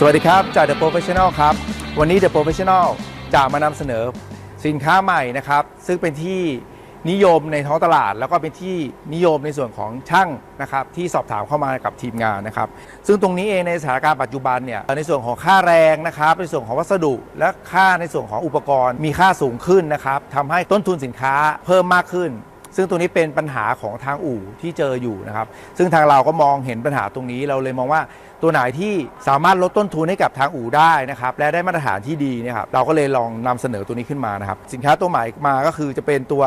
สวัสดีครับ จาก The Professional ครับ วันนี้ The Professional จะมานำเสนอสินค้าใหม่นะครับ ซึ่งเป็นที่นิยมในท้องตลาด แล้วก็เป็นที่นิยมในส่วนของช่างนะครับ ที่สอบถามเข้ามากับทีมงานนะครับ ซึ่งตรงนี้เองในสถานการณ์ปัจจุบันเนี่ยในส่วนของค่าแรงนะครับในส่วนของวัสดุ และค่าในส่วนของอุปกรณ์ มีค่าสูงขึ้นนะครับทำให้ต้นทุนสินค้าเพิ่มมากขึ้น ซึ่งตรงนี้เป็นปัญหาของทางอู่ที่เจออยู่นะครับ ซึ่งทางเราก็มองเห็นปัญหาตรงนี้เราเลยมองว่าตัวไหนที่สามารถลดต้นทุนให้กับทางอู่ได้นะครับและได้มาตรฐานที่ดีนะครับเราก็เลยลองนำเสนอตัวนี้ขึ้นมานะครับ สินค้าตัวใหม่มาก็คือจะเป็นตัว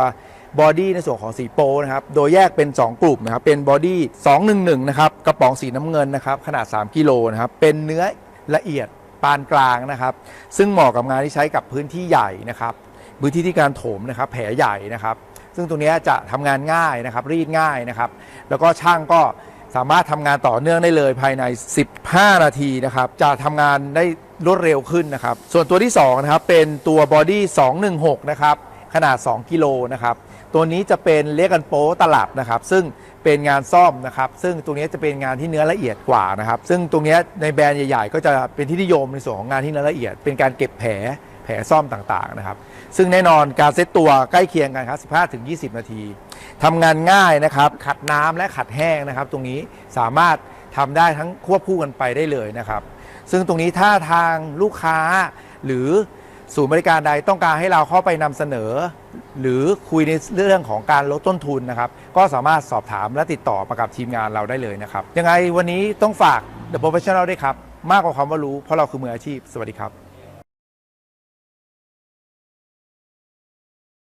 บอดี้ในส่วนของสีโปนะครับ โดยแยกเป็น 2 กลุ่มนะครับ เป็นบอดี้ 211 นะครับ กระป๋องสีน้ำเงินนะครับ ขนาด 3 กิโลนะครับ เป็นเนื้อละเอียดปานกลางนะครับ ซึ่งเหมาะกับงานที่ใช้กับพื้นที่ใหญ่นะครับ พื้นที่ที่การโถมนะครับ แผลใหญ่นะครับ ซึ่งตรงนี้จะทำงานง่ายนะครับรีดง่ายนะครับ แล้วก็ช่างก็สามารถทำงานต่อเนื่องได้เลยภายใน 15 นาทีนะครับ จะทำงานได้รวดเร็วขึ้นนะครับ ส่วนตัวที่2นะครับเป็นตัวบอดี้216 นะครับ ขนาด 2 กิโลนะครับ ตัวนี้จะเป็นเรียกกันโป๊ตลับนะครับ ซึ่งเป็นงานซ่อมนะครับ ซึ่งตรงนี้จะเป็นงานที่เนื้อละเอียดกว่านะครับ ซึ่งตรงนี้ในแบรนด์ใหญ่ ๆ ก็จะเป็นที่นิยมในส่วนของงานที่เนื้อละเอียด เป็นการเก็บแผล ลซ่อมต่างๆนะครับ ซึ่งแน่นอนการเซตตัวใกล้เคียงกันครับ15-20 นาที ทำงานง่ายนะครับ ขัดน้ำและขัดแห้งนะครับ ตรงนี้สามารถทำได้ทั้งควบคู่กันไปได้เลยนะครับ ซึ่งตรงนี้ถ้าทางลูกค้าหรือศูนย์บริการใดต้องการให้เราเข้าไปนำเสนอ หรือคุยในเรื่องของการลดต้นทุนนะครับ ก็สามารถสอบถามและติดต่อมากับทีมงานเราได้เลยนะครับ ยังไงวันนี้ต้องฝาก The Professional ด้วยครับ มากกว่าความว่ารู้เพราะเราคือมืออาชีพ สวัสดีครับ